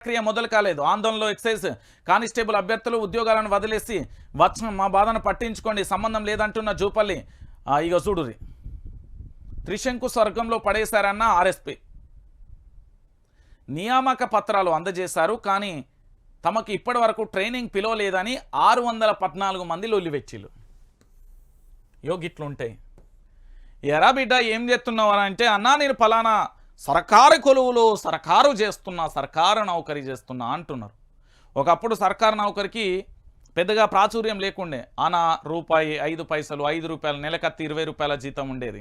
ప్రక్రియ మొదలు కాలేదు. ఆందోళనలో ఎక్సైజ్ కానిస్టేబుల్ అభ్యర్థులు ఉద్యోగాలను వదిలేసి వచ్చిన మా బాధను పట్టించుకోండి సంబంధం లేదంటున్న జూపల్లి. ఇక చూడురి త్రిశంకు స్వర్గంలో పడేశారన్న ఆర్ఎస్పి. నియామక పత్రాలు అందజేశారు కానీ తమకు ఇప్పటి వరకు ట్రైనింగ్ పిలవలేదని ఆరు వందల పద్నాలుగు మంది లొల్లివెచ్చిలు యోగిట్లుంటాయి ఎరా బిడ్డ ఏం చేస్తున్నావు? అని అంటే అన్నా నేను ఫలానా సర్కారు కొలువులో సర్కారు చేస్తున్నా సర్కారు నౌకరీ చేస్తున్నా అంటున్నారు. ఒకప్పుడు సర్కారు నౌకరికి పెద్దగా ప్రాచుర్యం లేకుండే. ఆనా రూపాయి ఐదు పైసలు ఐదు రూపాయలు నెలకత్తి ఇరవై రూపాయల జీతం ఉండేది.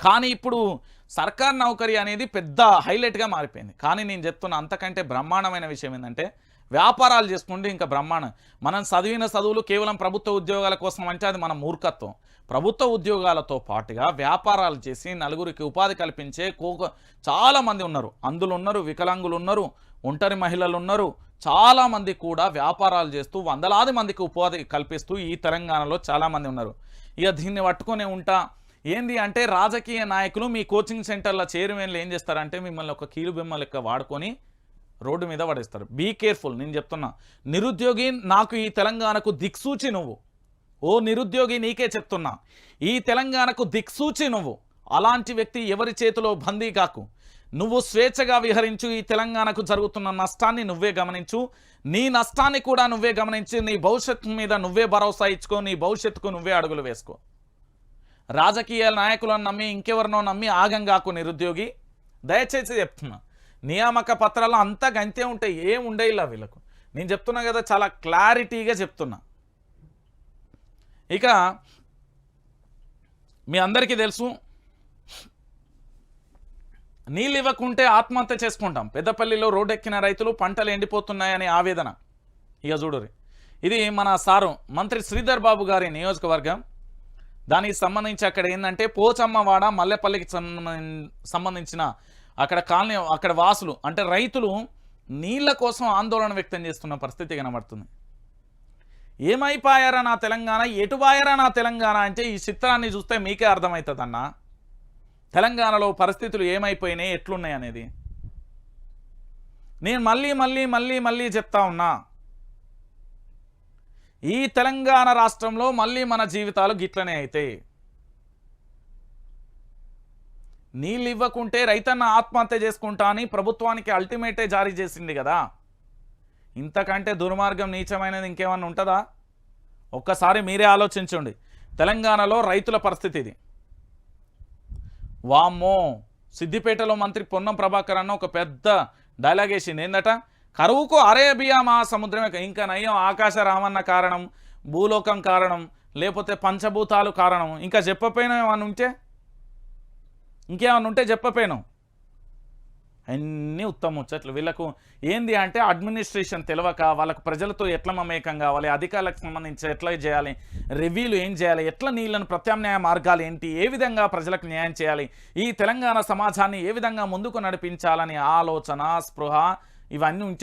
కానీ ఇప్పుడు సర్కార్ నౌకరీ అనేది పెద్ద హైలైట్గా మారిపోయింది. కానీ నేను చెప్తున్న అంతకంటే బ్రహ్మాండమైన విషయం ఏంటంటే వ్యాపారాలు చేసుకుంటే ఇంకా బ్రహ్మాండం మనం చదివిన చదువులు కేవలం ప్రభుత్వ ఉద్యోగాల కోసం అంటే అది మన మూర్ఖత్వం. ప్రభుత్వ ఉద్యోగాలతో పాటుగా వ్యాపారాలు చేసి నలుగురికి ఉపాధి కల్పించే కోక చాలామంది ఉన్నారు. అందులో ఉన్నారు వికలాంగులు ఉన్నారు ఒంటరి మహిళలు ఉన్నారు. చాలామంది కూడా వ్యాపారాలు చేస్తూ వందలాది మందికి ఉపాధి కల్పిస్తూ ఈ తెలంగాణలో చాలామంది ఉన్నారు. ఇక దీన్ని పట్టుకునే ఉంటా. ఏంది అంటే రాజకీయ నాయకులు మీ కోచింగ్ సెంటర్ల చైర్మన్లు ఏం చేస్తారంటే మిమ్మల్ని ఒక కీలు బొమ్మ లెక్క వాడుకొని రోడ్డు మీద పడేస్తారు. బీ కేర్ఫుల్ నేను చెప్తున్నా. నిరుద్యోగి నాకు ఈ తెలంగాణకు దిక్సూచి నువ్వు. ఓ నిరుద్యోగి నీకే చెప్తున్నా ఈ తెలంగాణకు దిక్సూచి నువ్వు. అలాంటి వ్యక్తి ఎవరి చేతిలో బందీ కాకు. నువ్వు స్వేచ్ఛగా విహరించు ఈ తెలంగాణకు జరుగుతున్న నష్టాన్ని నువ్వే గమనించు. నీ నష్టాన్ని కూడా నువ్వే గమనించి నీ భవిష్యత్తు మీద నువ్వే భరోసా ఇచ్చుకో నీ భవిష్యత్తుకు నువ్వే అడుగులు వేసుకో. రాజకీయ నాయకులను నమ్మి ఇంకెవరినో నమ్మి ఆగంగాకు నిరుద్యోగి. దయచేసి చెప్తున్నా నియామక పత్రాలు అంతా గంతే ఉంటాయి ఏం ఉండేలా వీళ్ళకు? నేను చెప్తున్నా కదా చాలా క్లారిటీగా చెప్తున్నా. ఇక మీ అందరికీ తెలుసు నీళ్ళు ఇవ్వకుంటే ఆత్మహత్య చేసుకుంటాం. పెద్దపల్లిలో రోడ్డెక్కిన రైతులు పంటలు ఎండిపోతున్నాయని ఆవేదన. ఇక చూడురి ఇది మన సారు మంత్రి శ్రీధర్ బాబు గారి నియోజకవర్గం. దానికి సంబంధించి అక్కడ ఏంటంటే పోచమ్మవాడ మల్లెపల్లికి సంబంధించిన అక్కడ కాలనీ అక్కడ వాసులు అంటే రైతులు నీళ్ళ కోసం ఆందోళన వ్యక్తం చేస్తున్న పరిస్థితి కనబడుతుంది. ఏమైపోయారా నా తెలంగాణ? ఎటుపాయారా నా తెలంగాణ అంటే ఈ చిత్రాన్ని చూస్తే మీకే అర్థమవుతుందన్నా తెలంగాణలో పరిస్థితులు ఏమైపోయినాయి ఎట్లున్నాయి అనేది. నేను మళ్ళీ మళ్ళీ మళ్ళీ మళ్ళీ చెప్తా ఉన్నా. ఈ తెలంగాణ రాష్ట్రంలో మళ్ళీ మన జీవితాలు గిట్లనే అవుతాయి నీళ్ళు ఇవ్వకుంటే రైతన్న ఆత్మహత్య చేసుకుంటా అని ప్రభుత్వానికి అల్టిమేటే జారీ చేసింది కదా. ఇంతకంటే దుర్మార్గం నీచమైనది ఇంకేమన్నా ఉంటుందా? ఒక్కసారి మీరే ఆలోచించండి. తెలంగాణలో రైతుల పరిస్థితి ఇది. వామ్మో! సిద్దిపేటలో మంత్రి పొన్నం ప్రభాకర్ అన్న ఒక పెద్ద డైలాగ్ వేసింది ఏందట? కరువుకు అరేబియా మహాసముద్రమే ఇంకా నయం ఆకాశ రామన్న కారణం భూలోకం కారణం లేకపోతే పంచభూతాలు కారణం. ఇంకా చెప్పపోయినా ఏమన్నా ఉంటే? ఇంకేమన్నా ఉంటే చెప్పపోయాను అన్నీ ఉత్తమ ముచ్చట్లు. వీళ్ళకు ఏంది అంటే అడ్మినిస్ట్రేషన్ తెలవక వాళ్ళకు ప్రజలతో ఎట్లా మమేకం కావాలి అధికారులకు సంబంధించి ఎట్లా చేయాలి రివ్యూలు ఏం చేయాలి ఎట్లా నీళ్ళను ప్రత్యామ్నాయ మార్గాలు ఏంటి ఏ విధంగా ప్రజలకు న్యాయం చేయాలి ఈ తెలంగాణ సమాజాన్ని ఏ విధంగా ముందుకు నడిపించాలని ఆలోచన స్పృహ ఇవన్నీ